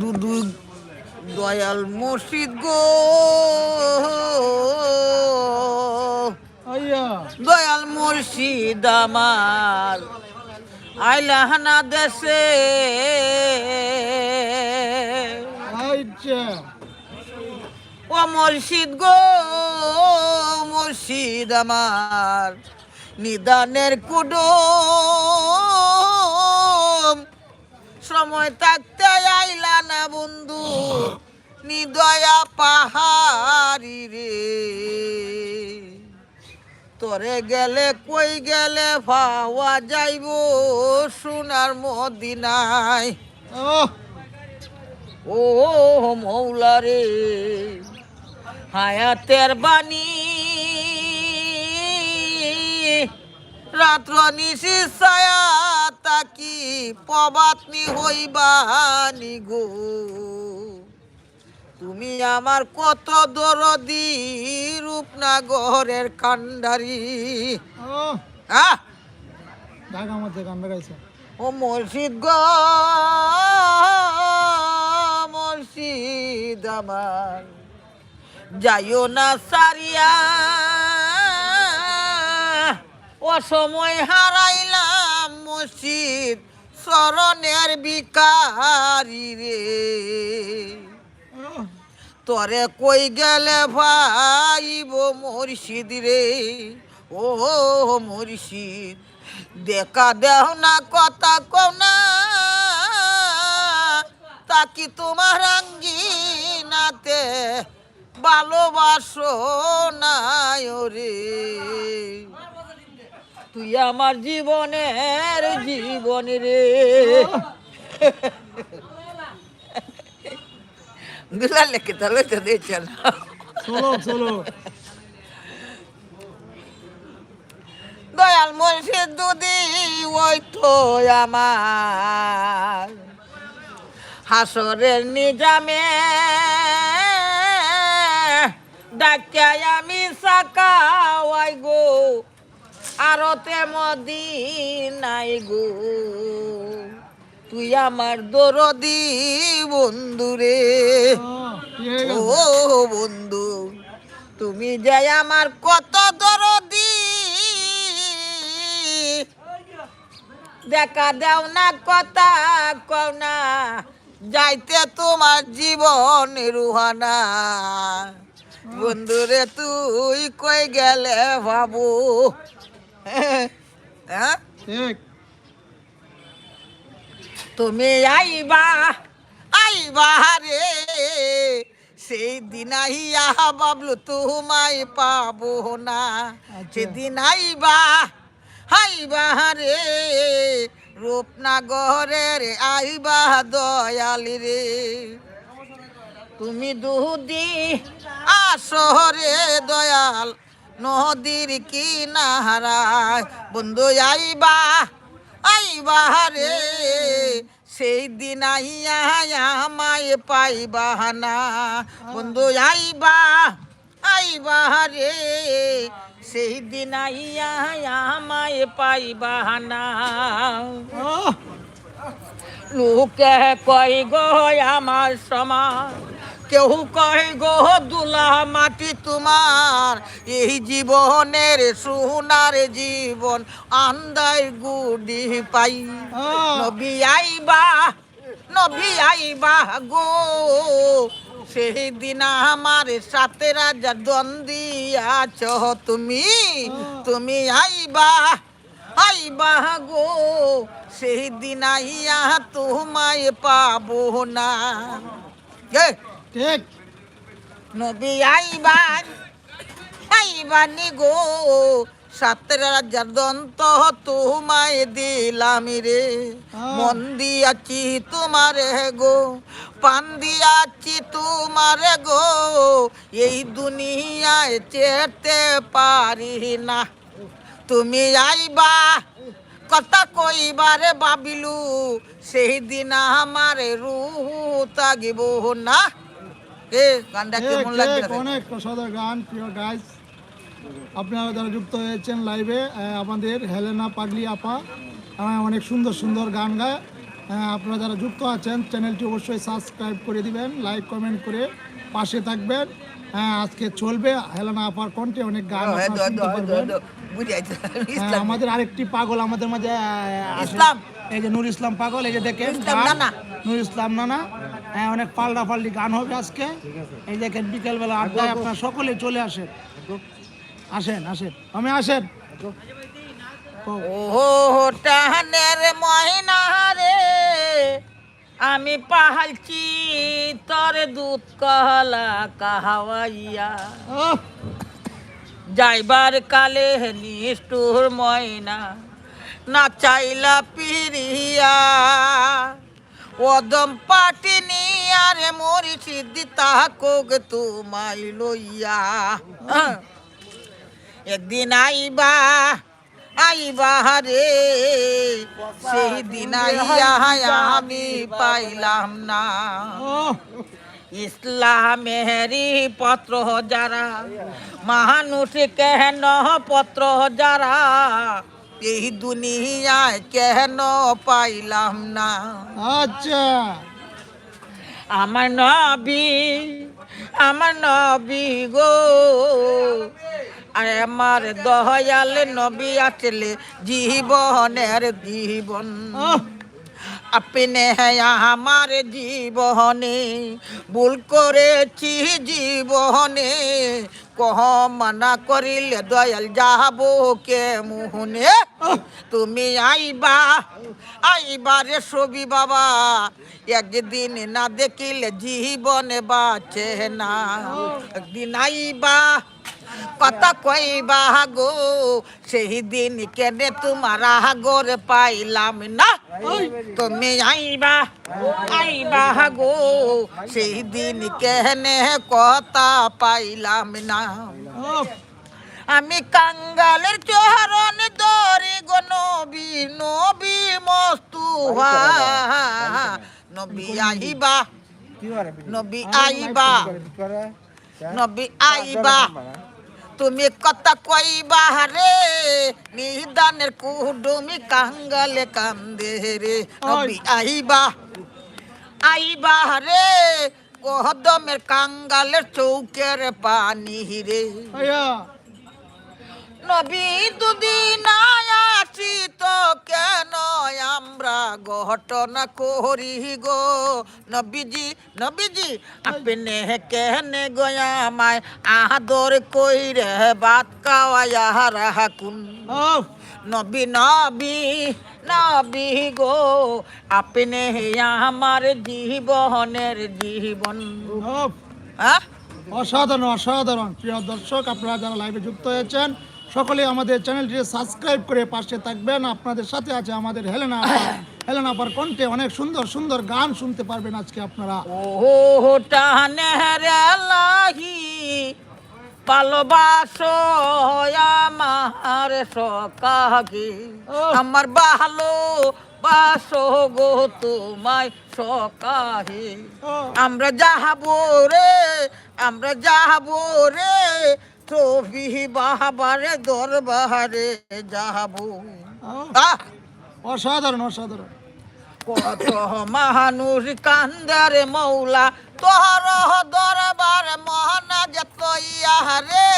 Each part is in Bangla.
দুদু দয়াল মসজিদ গো। দয়াল মুর্শিদ আমার। আইলাহানা দেশে। ও মুর্শিদ গো মুর্শিদ আমার। নিদানের কুডুম সময় থাকতে আইলা না বন্ধু নিদয়া পাহাড়ি রে। তোরে গেলে কই গেলে পাওয়া যাইব সোনার মদিনায়। ও মৌলা রে হায়াতের বাণী রাত্র নিশি ছায়া তাকি পবাতনি হইবানি গো। তুমি আমার কত দরদি রূপনাগরের কান্ডারি ঢাকা মধ্যে গান ও মসজিদ গ মসজিদ আমার। যাইও না সারিয়া অসময় হারাইলাম মসজিদ শরণের বিকারি রে। তরে কই গেলে ভাইব মুর্শিদ রে? ও মুর্শিদ, দেখা দেহ না, কথা কও না। তাকি তোমার আঙ্গিনাতে ভালোবাসো না রে তুই আমার জীবনের জীবন রে। দুলালে vez te de চলো চলো। দয়াল মুর্শিদ দুদি ওই তো আমার হাসরের নিজামে ডাক্তাই আমি সাকাওয়াই গো। আরতে মদিনাই গো। তুই আমার দরদি বন্ধুরে ও বন্ধু তুমি যাই আমার কত দরদি। দেখা দাও না কথা কও না যাইতে তোমার জীবন রুহানা। বন্ধুরে তুই কই গেলে ভাবু? তুমি আইবা আইবা রে সেই দিন আইয়া বাবলু তোমায় পাবো না। সেদিন আইবা আইবা রে রূপনাগরের আইবা দয়ালি রে তুমি দুদি আসরে দয়াল নদীর কিনারায়। বন্ধু আইবা আইবা রে সেই দিন আইয়া আমায় পাইবা না। বন্ধু আইবা আইবা রে সেই দিন আইয়া আমায় পাইবা না। লোকে কই গো আমার সমান। কেউ কয় গো দুলা মাটি তোমার এই জীবনের সোনার জীবন আন্দায় গুডি পাই। নবী আইবা নবী আইবা গো সেই দিন আমার সাথে রাজা দ্বন্দ্বী আছো তুমি তুমি আইবা আইবা গো সেই দিন আইয়া তোমায় পাবো না। ঠিক। নবী আইবার আইবানি গো। সাতের রাজার দন্ত তোমায় দিলাম রে। আহ। মন দিয়াছি তোমারে গো পান দিয়াছি তোমারে গো। এই দুনিয়ায় চেতে পারি না। তুমি আইবা কথা কইবারে ভাবিলু সেই দিন আমার রুহ তাগিব না। এ গানটা কেমন ঠিক, অনেক সাদা গান প্রিয় গাইস আপনারা যারা যুক্ত হয়েছেন লাইভে আমাদের হেলেনা পাগলি আপা অনেক সুন্দর সুন্দর গান গায়। হ্যাঁ আপনারা যারা যুক্ত আছেন চ্যানেলটি অবশ্যই সাবস্ক্রাইব করে দিবেন লাইক কমেন্ট করে পাশে থাকবেন। হ্যাঁ আজকে চলবে হেলানা আপার কণ্ঠে অনেক গান হ্যাঁ, হ্যাঁ, ইসলাম আমাদের আরেকটি পাগল আমাদের মাঝে। ইসলাম। এই যে নূর ইসলাম পাগল এই যে দেখেন। নূর ইসলাম নানা। হ্যাঁ অনেক পাল্টা পাল্টি গান হবে আজকে। এই দেখেন বিকেলবেলা আড্ডায় আপনার সকলে চলে আসেন। আসেন আসেন। আমি আসেন। ও, ও টাহানের মহিনা রে আমি পাহালছি তোর দুধ কহলা কাহাওয়াইয়া। যাইবার কালে নিষ্ঠুর ময়না না চাইলা পিরিয়া ওদম পাটি নিয়ারে মরি সিদ্ধি তাহাক তুমাই লইয়া আহ। একদিন আইবা আইবা রে সেই দিন আইয়া আমি পাইলাম না ও, ইসলামেরই পত্র যারা মানুষ কেন পত্র যারা এই দুনিয়ায় কেন পাইলাম না? আচ্ছা। আমার নবী আমার নবী গো। আর আমার দহয়াল নবী আসলে জীবনের জীবন। আপনি আমার জীবনে ভুল করেছি জীবনে। কহ মানা করিলে দয়াল যাব কে মোহনে? তুমি আইবা আইবা রে ছবি বাবা। একদিন না দেখিলে জীবনে বাঁচে না। একদিন আইবা কথা কইবা গো? সেই দিন কেনে তোমার আগর পাইলাম না? তুমি আইবা আইবা গো। সেই দিন কেনে কথা পাইলাম না? আমি কাঙ্গালের চহরণ দরি গো নবী নবী মস্তু নবী আইবা নবী আইবা নবী আইবা। তুমি কথা কই বাহারে নিদানের কুডুমি কাঙ্গালে কান্দে রে। নবী আইবা আইবা রে কোহদমের কাঙ্গালের চৌকের পানি রে। আয়া, নবী দুদিন আছি তো কেন আমরা ঘটনা করি গো? নবীজি নবীজি আপনি কেন গয়ামায় আদর কইরে বাত কাওয়ায়া রাখুন নবী নবী নবী গো আপনি আমার জীবনের জীবন। হ্যাঁ? অসাধারণ অসাধারণ। প্রিয় দর্শক আপনারা যারা লাইভে যুক্ত হয়েছেন সকলে আমাদের চ্যানেলটি সাবস্ক্রাইব করে পাশে থাকবেন। আপনাদের সাথে আছে আমাদের হেলেনা। হেলেনা আপার কণ্ঠে অনেক সুন্দর সুন্দর গান শুনতে পারবেন আজকে আপনারা। ও টানেরে লাহি ভালোবাসো আমার সকাহি আমার ভালো বাসো গো তোমায় সকাহি আমরা যাহাবো রে আমরা যাহাবো রে ছবি বাহাবারে দরবারে যাহাবো অসাধারণ অসাধারণ। কত মানুষ কান্দারে মৌলা তোহর দরবার মহানা যে তৈয়ারে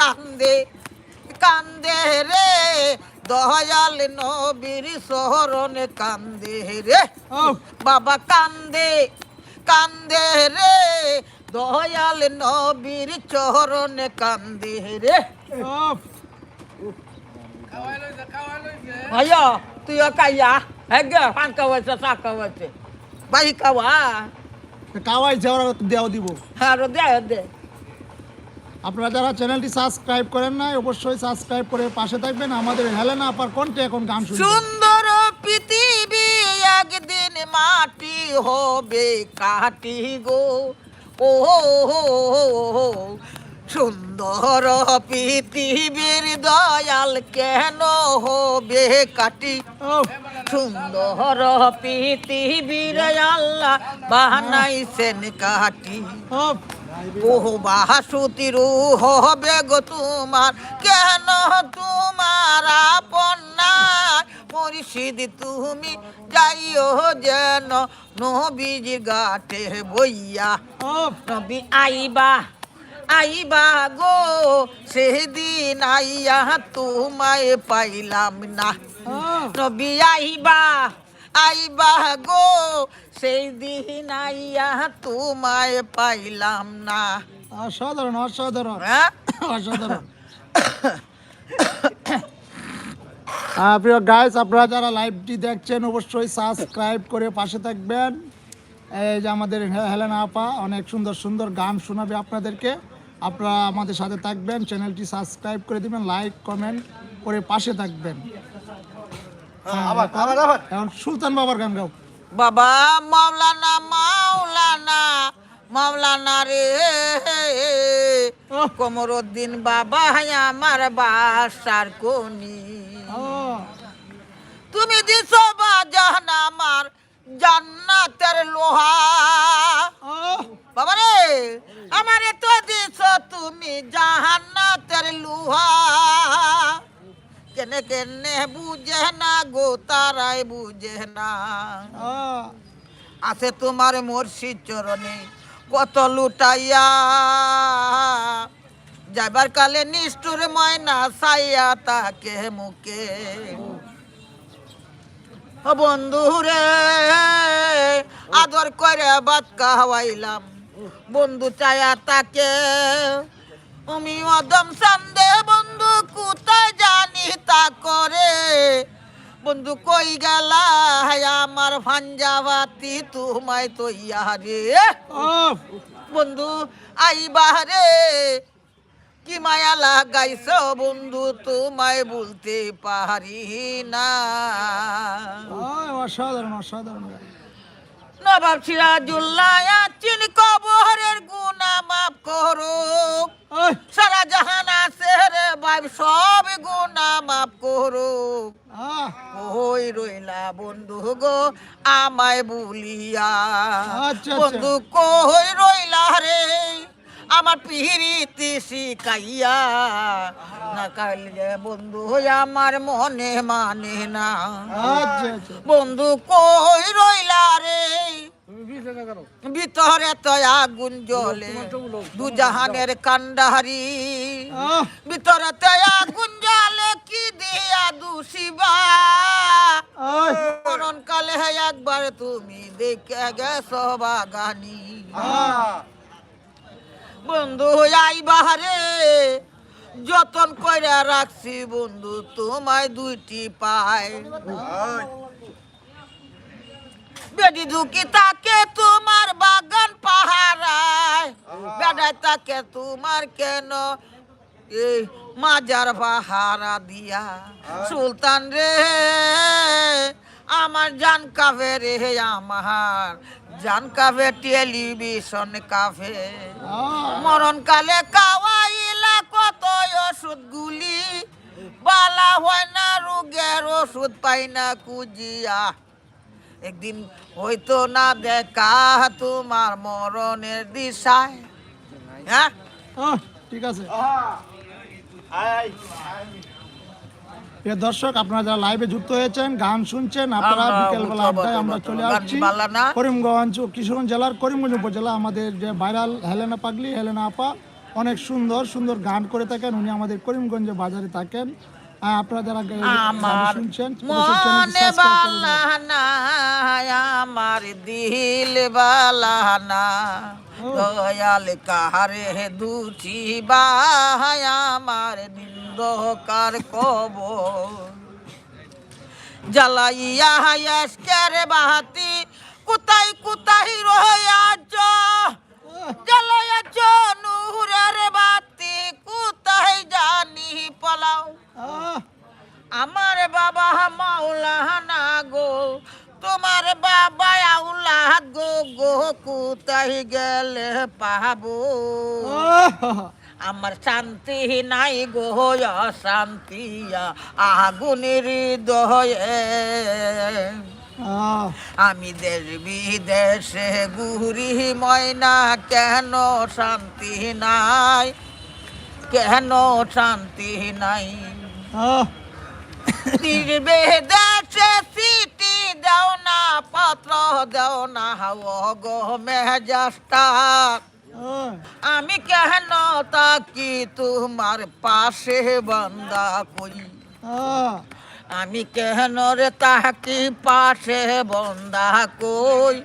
কান্দে কান্দে রে দয়াল নবীর শহরনে কান্দে রে। বাবা কান্দে কান্দে রে দয়াল নবীর চরণে কান্দে রে। ভাইয়া তুই কাইয়া হ্যাঁ পান কাওয়াইছে চা কাওয়াইছে বাহি কাওয়া কাওয়াই যাওয়ার দেওয়া দিব। হ্যাঁ দে দে। আপনারা যারা চ্যানেলটি সাবস্ক্রাইব করেন নাই অবশ্যই সাবস্ক্রাইব করে পাশে থাকবেন। আমাদের হেলেনা আপার কণ্ঠে এখন গান শুনবেন সুন্দর পৃথিবী একদিন মাটি হবে কাটি গো। ও সুন্দর পৃথিবীর দয়াল কেন হবে কাটি? সুন্দর পৃথিবীর আল্লাহ বানাইছেন কাটি। বহু বাহাসুতির হবে গো তোমার। কেন তোমার আপন নাই? মুর্শিদ তুমি যাইও যেন নবীজির গাটে বইয়া। নবী আইবা আইবা গো সেদিন আইয়া তোমায় পাইলাম না। নবী আইবা আইবা গো সেই দিন আইয়া তোমায় পাইলাম না। অসাধারণ অসাধারণ হ্যাঁ? অসাধারণ। প্রিয় গাইস আপনারা যারা লাইভটি দেখছেন অবশ্যই সাবস্ক্রাইব করে পাশে থাকবেন। এই যে আমাদের হেলেনা আপা অনেক সুন্দর সুন্দর গান শোনাবে আপনাদেরকে। আপনারা আমাদের সাথে থাকবেন চ্যানেলটি সাবস্ক্রাইব করে দিবেন লাইক কমেন্ট করে পাশে থাকবেন। এখন সুলতান বাবার গান গাও। বাবা মাওলানা মাওলানা মাওলানা রে। ওহ, কমরুদ্দিন বাবা আমার বাসার কোনি তুমি দিছ বাজান আমার জান্নাতের লোহা। বাবা রে আমারে তো দিছ তুমি জাহান্নাতের লোহা। কেনে কেনে বুঝে না গো তারাই বুঝে না আছে তোমার মুর্শিদ চরণে কত লুটাইয়া। যাবার কালে নিষ্ঠুর ময়না সাইয়া তাকে মুখে। বন্ধু রে আদর করে বাদ হওয়াইলাম। বন্ধু চায়া তাকে। তুমি অদম সন্দেহ কোথায় জানি তা করে। বন্ধু কই গেলা আমার ভাঞ্জাবাতি তোমায় তো রে ও, বন্ধু আইবা রে কি মায়া লাগাইছ বন্ধু তোমায় বলতে পারি না। অসাধারণ অসাধারণ নবাব সিরাজুল্লাহ চিন কবরের গুনা মাফ ওই, সারা জাহান রে সব গুনা মাফ করুক ওই রইলা বন্ধু গো আমায় বলিয়া আচ্ছা, আচ্ছা। বন্ধু কই রইলা রে আমার পিহিরিতি শিকাইয়া না কাইলে বন্ধু আমার মনে মানে না। আচ্ছা। বন্ধু কই রইলা রে ভিতরে তো আগুন জ্বলে দু জাহানের কান্ডারি আহ, ভিতরে তো আগুন জ্বলে কি দিয়া দুষিবা? মরণ কালে একবার তুমি দেখে গেছো বাগানি। বন্ধু আই বাহারে যতন করে রাখছি বন্ধু তোমায় দুইটি পায়। বেডি ঢুকি তাকে তোমার বাগান পাহারায়? বেড়ায় তাকে তোমার কেন? এই মাজার পাহারা দিয়া। সুলতান রে আমার জান কাফে রে আমার। জান কাফে টেলিভিশন কাফে। আহ, মরণ কালে কাওয়াইলা কত ওষুধ গুলি বালা হয় না রোগের ওষুধ পাই না কুজিয়া একদিন হয়তো না দেখা তোমার মরণের দিশায়। হ্যাঁ? ঠিক আছে। দর্শক আপনারা যারা লাইভে যুক্ত হয়েছেন গান শুনছেন আপনারা বিকেলবেলা আড্ডায় আমরা চলে আসছি। করিমগঞ্জ কিশোরগঞ্জ জেলার করিমগঞ্জ উপজেলা আমাদের যে ভাইরাল হেলেনা পাগলি হেলেনা আপা অনেক সুন্দর সুন্দর গান করে থাকেন। উনি আমাদের করিমগঞ্জে বাজারে থাকেন। আপনারা যারা আমার মনে। বালানা দিল বালানা দয়াল কাহারে দুটি বাহায় আমার নিন্দকার কবর। জ্বালাইয়া এসকের বাহাতি কোথায় কোথায় রয়াজ জ্বালাইয়াছ বাতি কোথায় জানি পলাও। আমার বাবা মাওলানা গো তোমার বাবা আউলা গো গো কোথায় গেলে পাবো? আমার শান্তি নাই গো শান্তি আগুনের হৃদয়ে। আমি দেশ বিদেশে ঘুরি ময়না কেন শান্তি নাই? কেন শান্তি নাই? দিবে দেশে সিটি দাও না পত্র দাও না হাও গো মেজাস্টা আমি কেন তাকি তোমার পাশে বান্দা কই? আমি কেন রে তাহাকি পাশে বন্দা কই?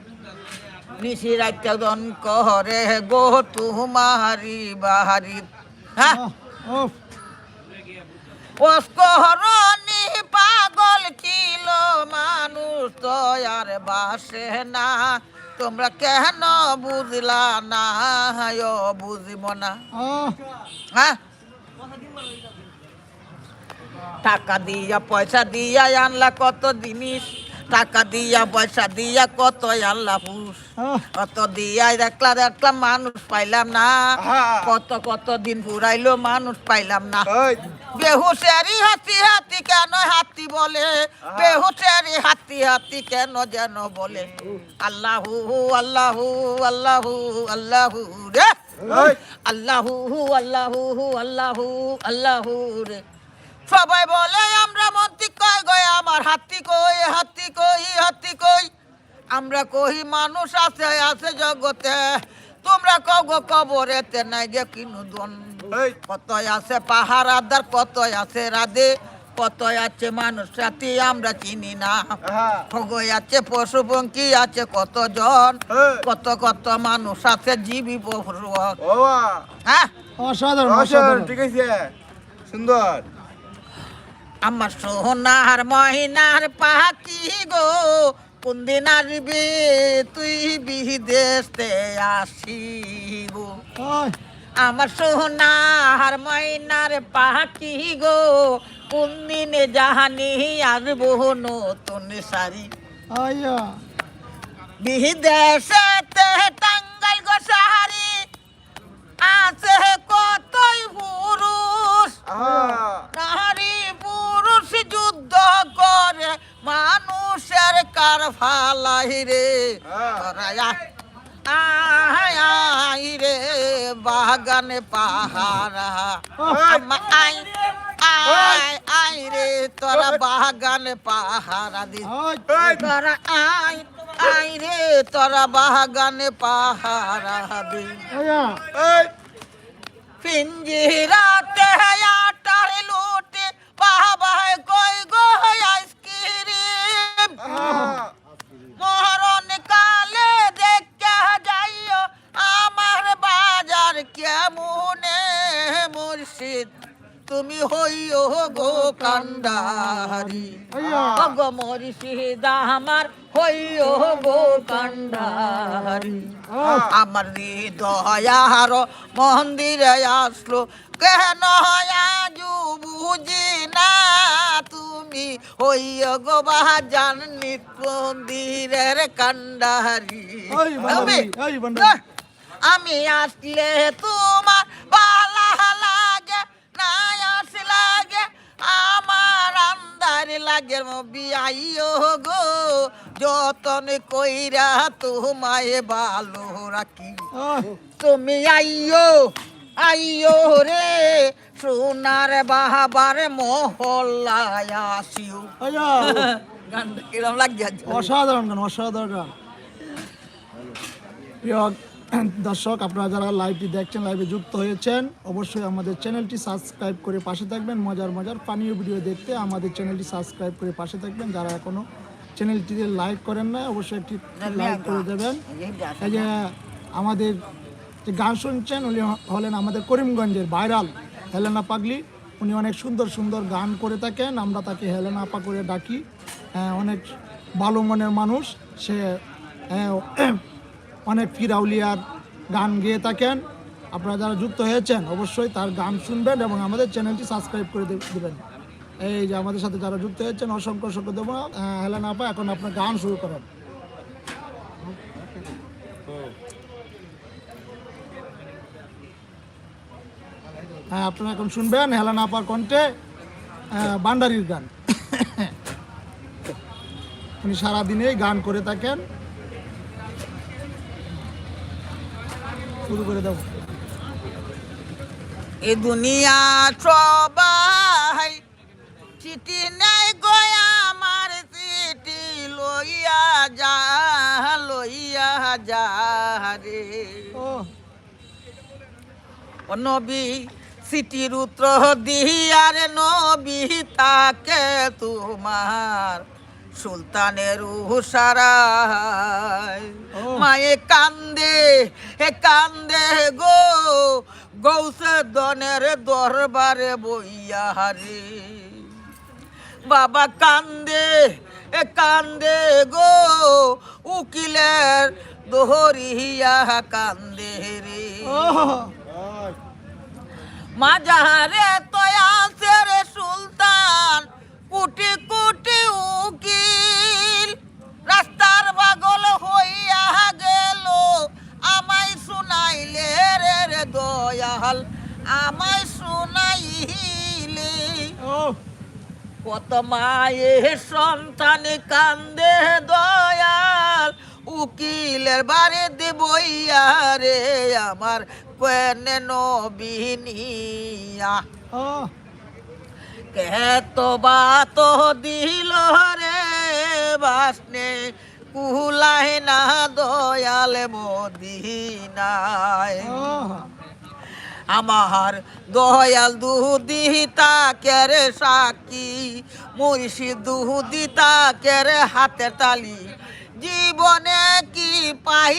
নিশি রাইতে দন করে গো তুমারি বাহারি হ্যাঁ? ওস্করণি পাগল ছিল মানুষ তো আর বাসে না। তোমরা কেন বুঝলা না? ও বুঝিব না। হ্যাঁ? টাকা দিয়া পয়সা দিয়া আনলা কত জিনিস? টাকা দিয়া পয়সা দিয়া কত পুষ কত দিয়া দেখলা দেখলাম মানুষ পাইলাম না। কত কত দিন ঘুরাইলো মানুষ পাইলাম না। ওই বেহুশেরি হাতি হাতি কেন হাতি বলে? বেহুশেরি হাতি হাতি কেন যেন বলে? আল্লাহু আল্লাহু আল্লাহু আল্লাহু রে। আল্লাহু আল্লাহু আল্লাহু আল্লাহু রে। সবাই বলে আমরা মন্ত্রী কয় গয় আমার হাতি কই? হাতি কই হাতি কই? আমরা কহি মানুষ আছে আছে জগতে। তোমরা কগ কবরেতে নাই গে কিনু দন কত আছে পাহাড় আদার কত আছে রাধে কত আছে মানুষ সাথী আমরা চিনি না। হ্যাঁ। খগই আছে পশু পঙ্কি আছে কত জন। হ্যাঁ। কত কত মানুষ আছে জীবী পশু ওয়া হ্যাঁ? অসাধারণ অসাধারণ। ঠিক আছে। সুন্দর। আমার সোনার মহিনার পাখি গো কোনদিন আসবি তুই বিদেশতে আসিব ওই, আমার সোনার ময়নার পাখি গো কোনদিন জাহানি আসব নতুন আইয়া, বিদেশেতে টাঙ্গাইল গো সাহারি আছে কতই পুরুষ? নারী করে মানুষের কার ফালাই রে। হ্যাঁ। আয়, আয় আয় রে বাগানে পাহারা। আই আয় আয় রে তোরা বাগানে পাহারা দি। তোরা আই আই রে তোরা বাগানে পাহারা দি। পিঞ্জিরাতে আটার লুটে বাবাই কই গো আইসক্রিম? আহা মরণ কালে দেখে যাইও আমার বাজার কেমনে মুর্শিদ? তুমি হইও গো কান্ডারি। গো মুর্শিদ আমার হইও গো কান্ডারি। আমার হৃদয়ার মন্দিরে আসলো কেন আজু বুঝি না তুমি? ওই গো বাজান নিত মন্দিরের কান্ডারি আমি আসলে তোমার পালা লাগে না আস লাগে আমার আন্দার লাগে বিয়াইও গো যতন কইরা তোমায় ভালো রাখি তুমি আইও আইও রে সোনার বাহাবার মহল্লায় আসিও। গানটা কিরম লাগছে অসাধারণ গান অসাধারণ গান। প্রিয় দর্শক আপনারা যারা লাইভটি দেখছেন লাইভে যুক্ত হয়েছেন অবশ্যই আমাদের চ্যানেলটি সাবস্ক্রাইব করে পাশে থাকবেন। মজার মজার পানীয় ভিডিও দেখতে আমাদের চ্যানেলটি সাবস্ক্রাইব করে পাশে থাকবেন। যারা এখনও চ্যানেলটিতে লাইক করেন না অবশ্যই একটি লাইক করে দেবেন। এই যে আমাদের যে গান শুনছেন উনি হলেন আমাদের করিমগঞ্জের ভাইরাল হেলেনা পাগলি। উনি অনেক সুন্দর সুন্দর গান করে থাকেন আমরা তাকে হেলেনা আপা করে ডাকি। হ্যাঁ, অনেক ভালো মনের মানুষ। সে হ্যাঁ, অনেক ফিরাউলিয়ার গান গেয়ে থাকেন। আপনারা যারা যুক্ত হয়েছেন অবশ্যই তার গান শুনবেন এবং আমাদের চ্যানেলটি সাবস্ক্রাইব করে দেবেন। এই যে আমাদের সাথে যারা যুক্ত হয়েছেন অসংখ্য অসংখ্য দেবো হেলেনা আপা এখন আপনার গান শুরু করেন। হ্যাঁ আপনারা এখন শুনবেন হেলানা আপার কণ্ঠে বান্ডারির গান। উনি সারাদিনেই গান করে থাকেন। শুরু করে দাও। এ দুনিয়া সবাই চিঠি নাই গয়া আমার চিঠি লইয়া যা লইয়া যা রে। ও নবী সিটির উত্তর দিয়ার নবী তাকে তোমার সুলতানের উসারায়। মায়ে কান্দে হে কান্দে গো গৌসে দনের দরবারে বইয়া রে বাবা কান্দে এ কান্দে গো উকিলের দোহরিয়া কান্দে রে। ও মাজারে তয়াসে রে সুলতান। কুটি কুটি উকিল। রাস্তার বাগল হইয়া গেল। আমায় শুনাইলে রে রে দয়াল আমায় শুনাইলে। কত মায়ের সন্তান কান্দে দয়াল উকিলের বাড়ি দেবইয়া রে আমার কেন নবিনিয়া ও। কেত বাত দিল রে বাসনে কুলাই না দয়াল মদিনায়। আমার দয়াল দুদিতা কেরে সাকি মুর্শিদ দুদিতা কেরে হাতে তালি। জীবনে কি পাই